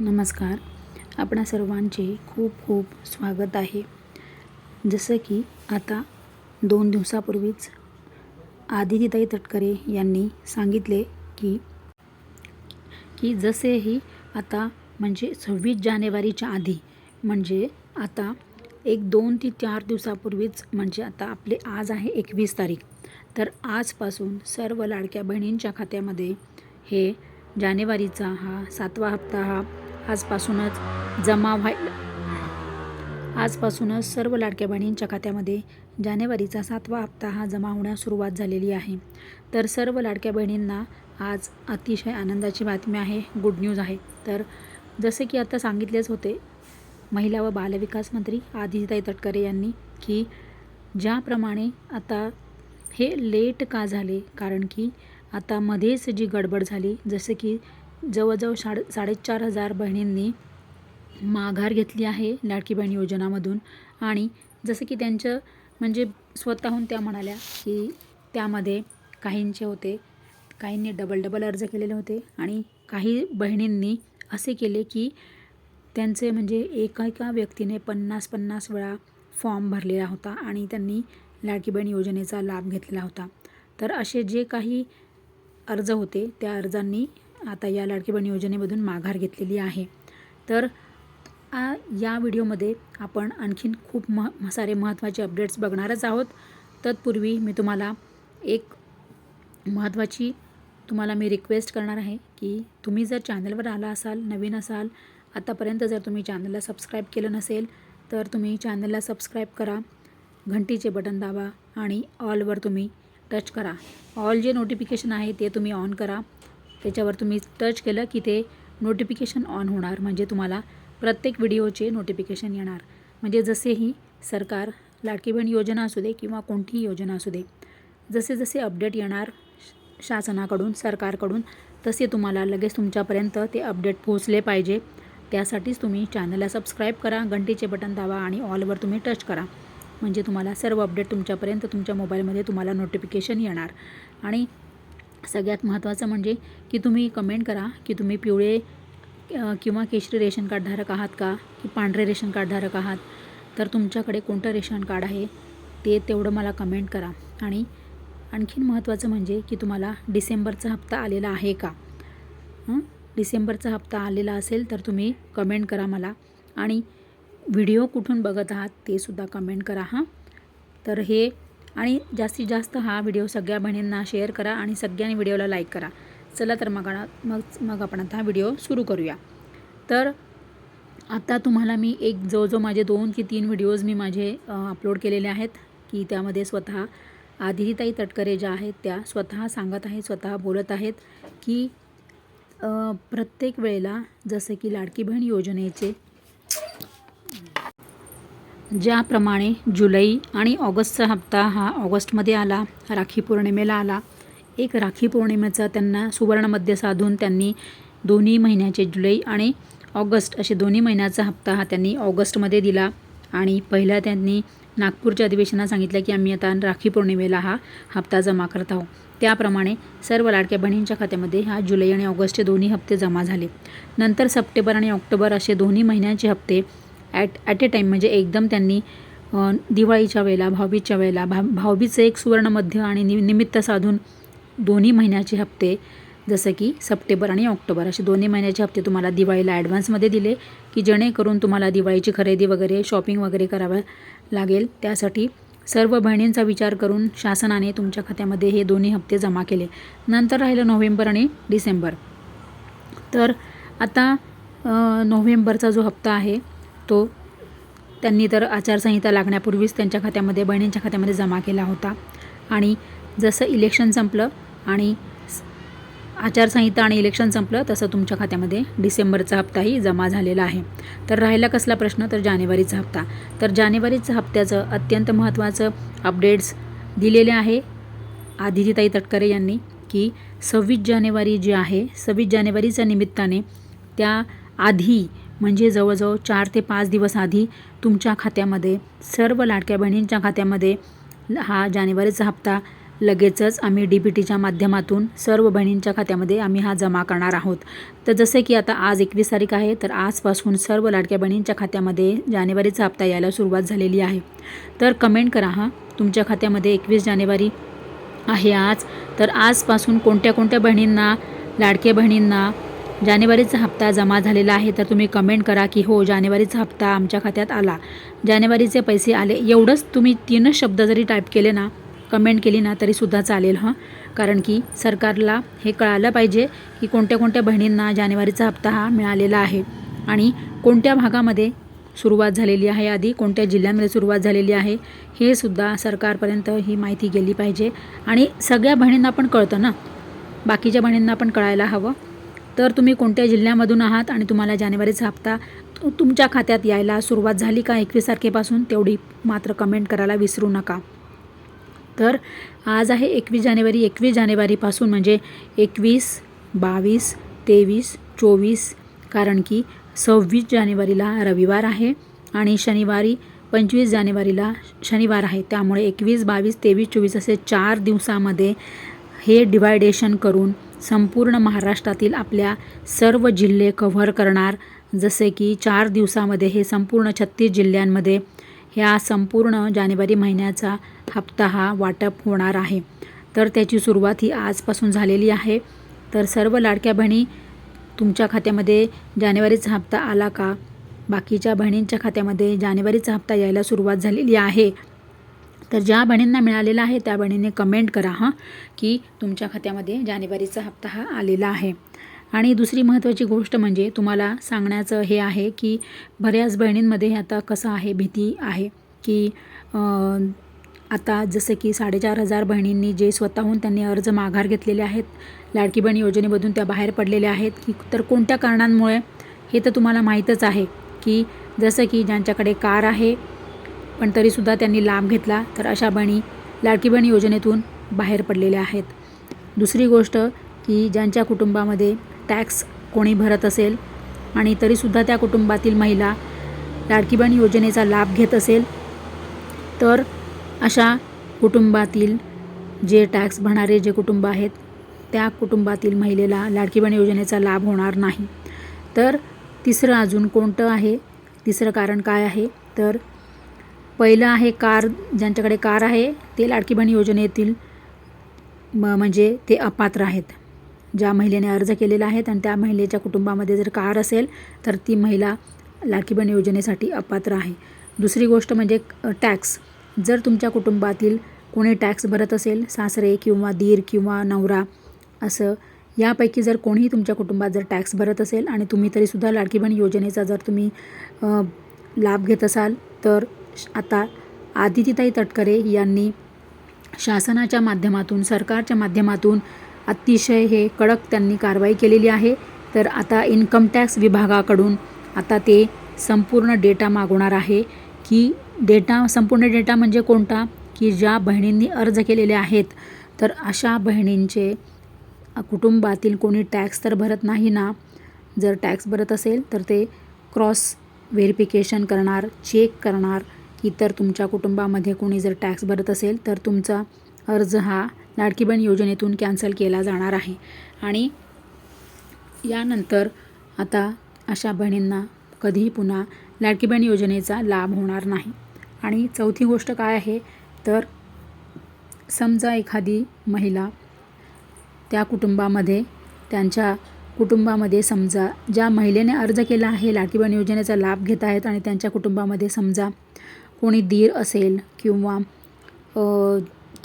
नमस्कार. आपणा सर्वांचे खूप खूप स्वागत आहे. जसं की आता दोन दिवसापूर्वीच आदितीताई तटकरे यांनी सांगितले की की जसेही आता म्हणजे सव्वीस जानेवारीच्या आधी म्हणजे आता एक दोन ते चार दिवसापूर्वीच म्हणजे आता आपले आज आहे एकवीस तारीख. तर आजपासून सर्व लाडक्या बहिणींच्या खात्यामध्ये हे जानेवारीचा हा सातवा हप्ता हा आजपासूनच जमा व्हायला आजपासूनच सर्व लाडक्या बहिणींच्या खात्यामध्ये जानेवारीचा सातवा हप्ता हा जमा होण्यास सुरुवात झालेली आहे. तर सर्व लाडक्या बहिणींना आज अतिशय आनंदाची बातमी आहे गुड न्यूज आहे. तर जसे की आता सांगितलेच होते महिला व बालविकास मंत्री आदिताई तटकरे यांनी की ज्याप्रमाणे आता हे लेट का झाले कारण की आता मध्येच जी गडबड झाली जसे की जवळजवळ साडे साडेचार हजार बहिणींनी माघार घेतली आहे लाडकी बहीण योजनामधून. आणि जसं की त्यांचं म्हणजे स्वतःहून त्या म्हणाल्या की त्यामध्ये काहींचे होते काहींनी डबल डबल अर्ज केलेले होते आणि काही बहिणींनी असे केले की त्यांचे म्हणजे एका एका व्यक्तीने पन्नास पन्नास वेळा फॉर्म भरलेला होता आणि त्यांनी लाडकी बहीण योजनेचा लाभ घेतलेला होता. तर असे जे काही अर्ज होते त्या अर्जांनी आता या लाडकी बहीण योजनेमधून माघार घेतलेली आहे. तर आ या व्हिडिओमध्ये आपण आणखीन खूप मह सारे महत्त्वाचे अपडेट्स बघणारच आहोत. तत्पूर्वी मी तुम्हाला एक महत्त्वाची तुम्हाला मी रिक्वेस्ट करणार आहे की तुम्ही जर चॅनलवर आला असाल नवीन असाल आतापर्यंत जर तुम्ही चॅनलला सबस्क्राईब केलं नसेल तर तुम्ही चॅनलला सबस्क्राईब करा घंटीचे बटन दाबा आणि ऑलवर तुम्ही टच करा. ऑल जे नोटिफिकेशन आहे ते तुम्ही ऑन करा. त्याच्यावर तुम्ही टच केलं की ते नोटिफिकेशन ऑन होणार. म्हणजे तुम्हाला प्रत्येक व्हिडिओचे नोटिफिकेशन येणार. म्हणजे जसेही सरकार लाडकी बहीण योजना असू दे किंवा कोणतीही योजना असू दे जसे जसे अपडेट येणार शासनाकडून सरकारकडून तसे तुम्हाला लगेच तुमच्यापर्यंत ते अपडेट पोहोचले पाहिजे. त्यासाठीच तुम्ही चॅनलला सबस्क्राईब करा घंटीचे बटन दाबा आणि ऑलवर तुम्ही टच करा. म्हणजे तुम्हाला सर्व अपडेट तुमच्यापर्यंत तुमच्या मोबाईलमध्ये तुम्हाला नोटिफिकेशन येणार. आणि सगळ्यात महत्त्वाचं म्हणजे की तुम्ही कमेंट करा की तुम्ही पिवळे किंवा केशरी रेशन कार्डधारक आहात का? की पांढरे रेशन कार्डधारक आहात? तर तुमच्याकडे कोणतं रेशन कार्ड आहे? ते तेवढं मला कमेंट करा. आणि आणखीन महत्त्वाचं म्हणजे की तुम्हाला डिसेंबरचा हप्ता आलेला आहे का? डिसेंबरचा हप्ता आलेला असेल तर तुम्ही कमेंट करा मला. आणि व्हिडिओ कुठून बघत आहात ते सुद्धा कमेंट करा हां? तर हे आणि जास्तीत जास्त हा व्हिडिओ सगळ्या बहिणींना शेअर करा आणि सगळ्यांनी व्हिडिओला लाईक करा. चला तर मग मग मग आपण आता हा व्हिडिओ सुरू करूया. तर आता तुम्हाला मी एक जो जो माझे दोन की तीन व्हिडिओज मी माझे अपलोड केलेले आहेत की त्यामध्ये स्वतः आधीताई तटकरे ज्या आहेत त्या स्वतः सांगत आहेत स्वतः बोलत आहेत की प्रत्येक वेळेला जसं की लाडकी बहीण योजनेचे ज्याप्रमाणे जुलै आणि ऑगस्टचा हप्ता हा ऑगस्टमध्ये आला राखी पौर्णिमेला आला. एक राखी पौर्णिमेचा त्यांना सुवर्णमध्य साधून त्यांनी दोन्ही महिन्याचे जुलै आणि ऑगस्ट असे दोन्ही महिन्याचा हप्ता हा त्यांनी ऑगस्टमध्ये दिला आणि पहिला त्यांनी नागपूरच्या अधिवेशनात सांगितलं की आम्ही आता राखी पौर्णिमेला हा हप्ता जमा करत आहोत. त्याप्रमाणे सर्व लाडक्या बहिणींच्या खात्यामध्ये हा जुलै आणि ऑगस्टचे दोन्ही हप्ते जमा झाले. नंतर सप्टेंबर आणि ऑक्टोबर असे दोन्ही महिन्यांचे हप्ते ॲट ॲट ए टाईम म्हणजे एकदम त्यांनी दिवाळीच्या वेळेला भाऊबीजच्या वेळेला भा भाऊबीजचं एक सुवर्णमध्य आणि नि निमित्त साधून दोन्ही महिन्याचे हप्ते जसं की सप्टेंबर आणि ऑक्टोबर असे दोन्ही महिन्याचे हप्ते तुम्हाला दिवाळीला ॲडव्हान्समध्ये दिले की जेणेकरून तुम्हाला दिवाळीची खरेदी वगैरे शॉपिंग वगैरे करावं लागेल. त्यासाठी सर्व बहिणींचा विचार करून शासनाने तुमच्या खात्यामध्ये हे दोन्ही हप्ते जमा केले. नंतर राहिलं नोव्हेंबर आणि डिसेंबर. तर आता नोव्हेंबरचा जो हप्ता आहे तो त्यांनी तर आचारसंहिता लागण्यापूर्वीच त्यांच्या खात्यामध्ये बहिणींच्या खात्यामध्ये जमा केला होता. आणि जसं इलेक्शन संपलं आणि आचारसंहिता आणि इलेक्शन संपलं तसं तुमच्या खात्यामध्ये डिसेंबरचा हप्ताही जमा झालेला आहे. तर राहिला कसला प्रश्न? तर जानेवारीचा हप्ता. तर जानेवारीचं हप्त्याचं अत्यंत महत्त्वाचं अपडेट्स दिलेले आहे आदितीताई तटकरे यांनी की सव्वीस जानेवारी जी आहे सव्वीस जानेवारीच्या निमित्ताने त्या आधी म्हणजे जवळजवळ चार ते पाच दिवस आधी तुमच्या खात्यामध्ये सर्व लाडक्या बहिणींच्या खात्यामध्ये हा जानेवारीचा हप्ता. लगेचच आम्ही डी बी टीच्या माध्यमातून सर्व बहिणींच्या खात्यामध्ये आम्ही हा जमा करणार आहोत. तर जसे की आता आज एकवीस तारीख आहे तर आजपासून सर्व लाडक्या बहिणींच्या खात्यामध्ये जानेवारीचा हप्ता यायला सुरुवात झालेली आहे. तर कमेंट करा हां तुमच्या खात्यामध्ये एकवीस जानेवारी आहे आज. तर आजपासून कोणत्या कोणत्या बहिणींना लाडक्या बहिणींना जानेवारीचा हप्ता जमा झालेला आहे तर तुम्ही कमेंट करा की हो जानेवारीचा हप्ता आमच्या खात्यात आला. जानेवारीचे पैसे आले. एवढंच तुम्ही तीनच शब्द जरी टाईप केले ना कमेंट केली ना तरीसुद्धा चालेल हं. कारण की सरकारला हे कळालं पाहिजे की कोणत्या कोणत्या बहिणींना जानेवारीचा हप्ता हा मिळालेला आहे. आणि कोणत्या भागामध्ये सुरुवात झालेली आहे आधी कोणत्या जिल्ह्यांमध्ये सुरुवात झालेली आहे हे सुद्धा सरकारपर्यंत ही माहिती गेली पाहिजे. आणि सगळ्या बहिणींना पण कळतं ना. बाकीच्या बहिणींना पण कळायला हवं. तर तुम्ही कोणत्या जिल्ह्यामधून आहात आणि तुम्हाला जानेवारीचा हप्ता तुमच्या खात्यात यायला सुरुवात झाली का एकवीस तारखेपासून? तेवढी मात्र कमेंट करायला विसरू नका. तर आज आहे एकवीस जानेवारी. एकवीस जानेवारीपासून म्हणजे एकवीस बावीस तेवीस चोवीस कारण की सव्वीस जानेवारीला रविवार आहे आणि शनिवारी पंचवीस जानेवारीला शनिवार आहे. त्यामुळे एकवीस बावीस तेवीस चोवीस असे चार दिवसामध्ये हे डिवायडेशन करून संपूर्ण महाराष्ट्रातील आपल्या सर्व जिल्हे कव्हर करणार. जसे की चार दिवसामध्ये हे संपूर्ण छत्तीस जिल्ह्यांमध्ये ह्या संपूर्ण जानेवारी महिन्याचा हप्ता हा वाटप होणार आहे. तर त्याची सुरुवात ही आजपासून झालेली आहे. तर सर्व लाडक्या बहिणी तुमच्या खात्यामध्ये जानेवारीचा हप्ता आला का? बाकीच्या बहिणींच्या खात्यामध्ये जानेवारीचा हप्ता यायला सुरुवात झालेली आहे. तर ज्या बहिणींना मिळालेला आहे त्या बहिणीने कमेंट करा हां की तुमच्या खात्यामध्ये जानेवारीचा हप्ता हा आलेला आहे. आणि दुसरी महत्त्वाची गोष्ट म्हणजे तुम्हाला सांगण्याचं हे आहे की बऱ्याच बहिणींमध्ये आता कसं आहे भीती आहे की आता जसं की साडेचार हजार बहिणींनी जे स्वतःहून त्यांनी अर्ज माघार घेतलेले आहेत लाडकी बहीण योजनेमधून त्या बाहेर पडलेल्या आहेत की तर कोणत्या कारणांमुळे हे तर तुम्हाला माहीतच आहे की जसं की ज्यांच्याकडे कार आहे पण तरीसुद्धा त्यांनी लाभ घेतला तर अशा बहिणी लाडकी बहीण योजनेतून बाहेर पडलेल्या आहेत. दुसरी गोष्ट की ज्यांच्या कुटुंबामध्ये टॅक्स कोणी भरत असेल आणि तरीसुद्धा त्या कुटुंबातील महिला लाडकी बहीण योजनेचा लाभ घेत असेल तर अशा कुटुंबातील जे टॅक्स भरणारे जे कुटुंब आहेत त्या कुटुंबातील महिलेला लाडकी बहीण योजनेचा लाभ होणार नाही. तर तिसरं अजून कोणतं आहे? तिसरं कारण काय आहे? तर पहिलं आहे कार ज्यांच्याकडे कार आहे ते लाडकी बहीण योजनेतील म म्हणजे ते अपात्र आहेत. ज्या महिलेने अर्ज केलेला आहे आणि त्या महिलेच्या कुटुंबामध्ये जर कार असेल तर ती महिला लाडकी बहीण योजनेसाठी अपात्र आहे. दुसरी गोष्ट म्हणजे टॅक्स. जर तुमच्या कुटुंबातील कोणी टॅक्स भरत असेल सासरे किंवा दीर किंवा नवरा असं यापैकी जर कोणीही तुमच्या कुटुंबात जर टॅक्स भरत असेल आणि तुम्ही तरीसुद्धा लाडकी बहीण योजनेचा जर तुम्ही लाभ घेत असाल तर आता आदितीताई तटकरे यांनी शासनाच्या माध्यमातून सरकारच्या माध्यमातून अतिशय हे कडक त्यांनी कारवाई केलेली आहे. तर आता इन्कम टॅक्स विभागाकडून आता ते संपूर्ण डेटा मागवणार आहे की डेटा संपूर्ण डेटा म्हणजे कोणता? की ज्या बहिणींनी अर्ज केलेले आहेत. तर अशा बहिणींचे कुटुंबातील कोणी टॅक्स तर भरत नाही ना? जर टॅक्स भरत असेल तर ते क्रॉस व्हेरिफिकेशन करणार चेक करणार इतर तुमच्या कुटुंबामध्ये कोणी जर टॅक्स भरत असेल तर तुमचा अर्ज हा लाडकी बहीण योजनेतून कॅन्सल केला जाणार आहे. आणि यानंतर आता अशा बहिणींना कधीही पुन्हा लाडकी बहीण योजनेचा लाभ होणार नाही. आणि चौथी गोष्ट काय आहे? तर समजा एखादी महिला त्या कुटुंबामध्ये त्यांच्या कुटुंबामध्ये समजा ज्या महिलेने अर्ज केला आहे लाडकी बहीण योजनेचा लाभ घेत आहेत आणि त्यांच्या कुटुंबामध्ये समजा कोणी दीर असेल किंवा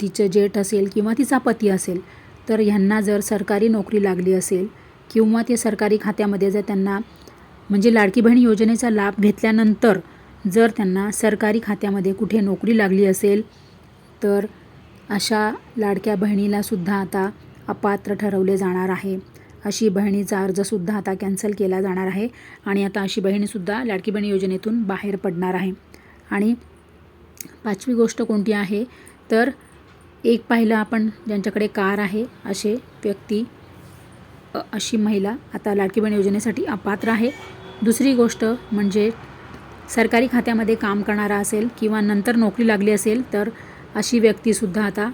तिचं जेठ असेल किंवा तिचा पती असेल तर ह्यांना जर सरकारी नोकरी लागली असेल किंवा ते सरकारी खात्यामध्ये जर त्यांना म्हणजे लाडकी बहीण योजनेचा लाभ घेतल्यानंतर जर त्यांना सरकारी खात्यामध्ये कुठे नोकरी लागली असेल तर अशा लाडक्या बहिणीलासुद्धा आता अपात्र ठरवले जाणार आहे. अशी बहिणीचा अर्जसुद्धा आता कॅन्सल केला जाणार आहे आणि आता अशी बहिणीसुद्धा लाडकी बहीण योजनेतून बाहेर पडणार आहे. आणि पाचवी गोष्ट कोणती आहे? तर एक पाहिलं आपण ज्यांच्याकडे कार आहे असे व्यक्ती अशी महिला आता लाडकी बहीण योजनेसाठी अपात्र आहे. दुसरी गोष्ट म्हणजे सरकारी खात्यामध्ये काम करणारा असेल किंवा नंतर नोकरी लागली असेल तर अशी व्यक्तीसुद्धा आता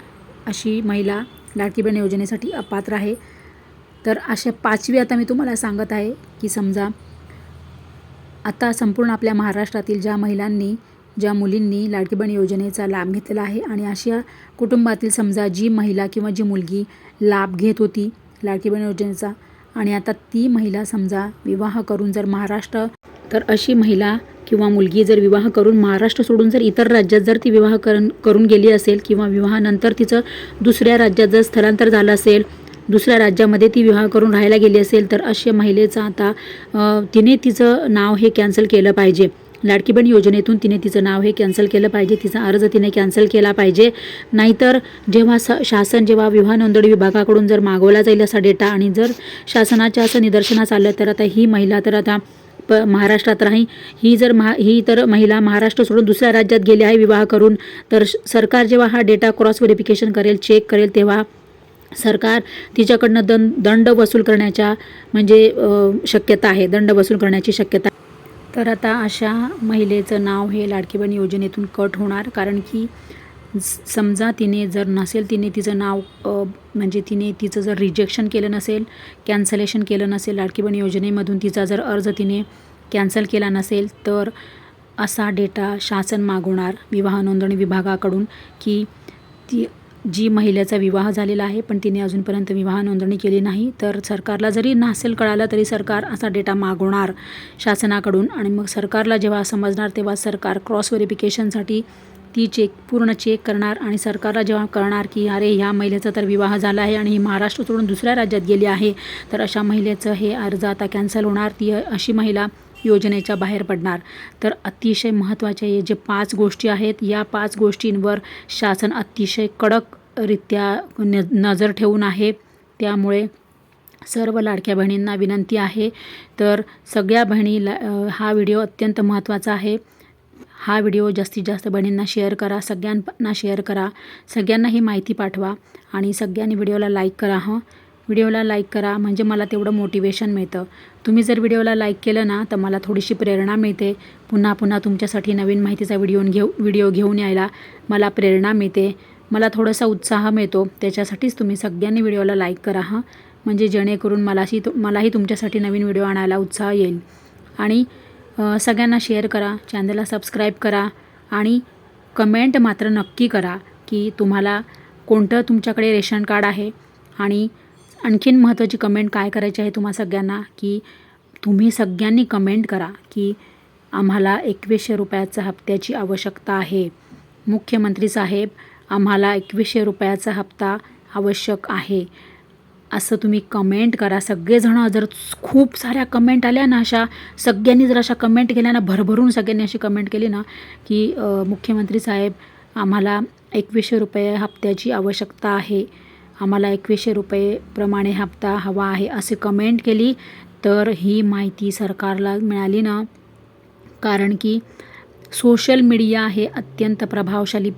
अशी महिला लाडकी बहीण योजनेसाठी अपात्र आहे. तर अशा पाचवी आता मी तुम्हाला सांगत आहे की समजा आता संपूर्ण आपल्या महाराष्ट्रातील ज्या महिलांनी ज्या मुलींनी लाडकी बहीण योजनेचा लाभ घेतलेला आहे आणि अशा कुटुंबातील समजा जी महिला किंवा जी मुलगी लाभ घेत होती लाडकी बहीण योजनेचा आणि आता ती महिला समजा विवाह करून जर महाराष्ट्र तर अशी महिला किंवा मुलगी जर विवाह करून महाराष्ट्र सोडून जर इतर राज्यात जर ती विवाह करून करून गेली असेल किंवा विवाहानंतर तिचं दुसऱ्या राज्यात जर स्थलांतर झालं असेल दुसऱ्या राज्यामध्ये ती विवाह करून राहायला गेली असेल तर अशा महिलेचं आता तिने तिचं नाव हे कॅन्सल केलं पाहिजे. लाडकी बहीण योजनेतून तिने तिचं नाव हे कॅन्सल केलं पाहिजे तिचा अर्ज तिने कॅन्सल केला पाहिजे. नाहीतर जेव्हा स शासन जेव्हा विवाह नोंदणी विभागाकडून जर मागवला जाईल असा डेटा आणि जर शासनाच्या असं निदर्शनास आलं तर आता ही महिला तर आता प महाराष्ट्रात राही. ही जर महा ही तर महिला महाराष्ट्र सोडून दुसऱ्या राज्यात गेली आहे विवाह करून तर श- सरकार जेव्हा हा डेटा क्रॉस व्हेरिफिकेशन करेल चेक करेल तेव्हा सरकार तिच्याकडनं दं दंड वसूल करण्याच्या म्हणजे शक्यता आहे. दंड वसूल करण्याची शक्यता तर आता अशा महिलेचं नाव हे लाडकी बहीण योजनेतून कट होणार कारण की समजा तिने जर नसेल तिने तिचं नाव म्हणजे तिने तिचं जर रिजेक्शन केलं नसेल कॅन्सलेशन केलं नसेल लाडकी बहीण योजनेमधून तिचा जर अर्ज तिने कॅन्सल केला नसेल तर असा डेटा शासन मागवणार विवाह नोंदणी विभागाकडून की ती जी महिलेचा विवाह झालेला आहे पण तिने अजूनपर्यंत विवाह नोंदणी केली नाही. तर सरकारला जरी नसेल कळालं तरी सरकार असा डेटा मागवणार शासनाकडून. आणि मग सरकारला जेव्हा समजणार तेव्हा सरकार क्रॉस व्हेरिफिकेशनसाठी ती चेक पूर्ण चेक करणार. आणि सरकारला जेव्हा कळणार की अरे ह्या महिलेचा तर विवाह झाला आहे आणि ही महाराष्ट्र सोडून दुसऱ्या राज्यात गेली आहे तर अशा महिलेचं हे अर्ज आता कॅन्सल होणार. ती अशी महिला योजनेच्या बाहेर पडणार. तर अतिशय महत्त्वाचे हे जे पाच गोष्टी आहेत या पाच गोष्टींवर शासन अतिशय कडकरित्या न नजर ठेवून आहे. त्यामुळे सर्व लाडक्या बहिणींना विनंती आहे. तर सगळ्या बहिणीला हा व्हिडिओ अत्यंत महत्त्वाचा आहे. हा व्हिडिओ जास्तीत जास्त बहिणींना शेअर करा सगळ्यांना शेअर करा सगळ्यांना ही माहिती पाठवा आणि सगळ्यांनी व्हिडिओला लाईक करा हं. व्हिडिओला लाईक करा म्हणजे मला तेवढं मोटिवेशन मिळतं. तुम्ही जर व्हिडिओला लाईक केलं ना तर मला थोडीशी प्रेरणा मिळते. पुन्हा पुन्हा तुमच्यासाठी नवीन माहितीचा व्हिडिओ घेऊ व्हिडिओ घेऊन यायला मला प्रेरणा मिळते. मला थोडासा उत्साह मिळतो. त्याच्यासाठीच तुम्ही सगळ्यांनी व्हिडिओला लाईक करा हां. म्हणजे जेणेकरून मलाशी तु मलाही तुमच्यासाठी नवीन व्हिडिओ आणायला उत्साह येईल. आणि सगळ्यांना शेअर करा चॅनलला सबस्क्राईब करा आणि कमेंट मात्र नक्की करा की तुम्हाला कोणतं तुमच्याकडे रेशन कार्ड आहे आणि आणखीन महत्त्वाची कमेंट काय करायची आहे तुम्हा सगळ्यांना? की तुम्ही सगळ्यांनी कमेंट करा की आम्हाला एकवीसशे रुपयाचा हप्त्याची आवश्यकता आहे. मुख्यमंत्री साहेब आम्हाला एकवीसशे रुपयाचा हप्ता आवश्यक आहे. असं तुम्ही कमेंट करा. सगळेजणं जर खूप साऱ्या कमेंट आल्या ना अशा सगळ्यांनी जर अशा कमेंट केल्या ना भरभरून सगळ्यांनी अशी कमेंट केली ना की मुख्यमंत्री साहेब आम्हाला एकवीसशे रुपये हप्त्याची आवश्यकता आहे. आम्हाला एकवीसशे रुपयेप्रमाणे हप्ता हवा आहे असे कमेंट केली तर ही माहिती सरकारला मिळाली ना. कारण की सोशल मीडिया हे अत्यंत प्रभावशाली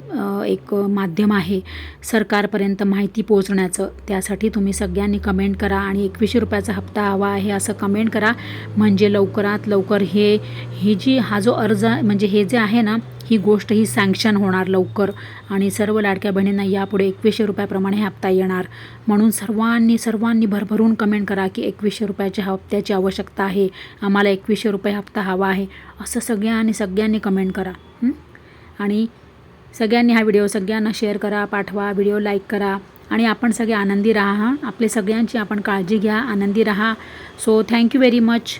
एक माध्यम आहे सरकारपर्यंत माहिती पोहोचण्याचं. त्यासाठी तुम्ही सगळ्यांनी कमेंट करा आणि एकवीसशे रुपयाचा हप्ता हवा आहे असं कमेंट करा. म्हणजे लवकरात लवकर हे ही जी हा जो अर्ज म्हणजे हे जे आहे ना ही गोष्ट ही सँक्शन होणार लवकर. आणि सर्व लाडक्या बहिणींना यापुढे एकवीसशे रुपयाप्रमाणे हप्ता येणार. म्हणून सर्वांनी सर्वांनी भरभरून कमेंट करा की एकवीसशे रुपयाच्या हप्त्याची आवश्यकता आहे. आम्हाला एकवीसशे रुपये हप्ता हवा आहे. असं सगळ्यांनी सगळ्यांनी कमेंट करा. आणि सगळ्यांनी हा व्हिडिओ सगळ्यांना शेअर करा पाठवा व्हिडिओ लाईक करा. आणि आपण सगळे आनंदी राहा हां? आपले सगळ्यांची आपण काळजी घ्या आनंदी राहा. So thank you very much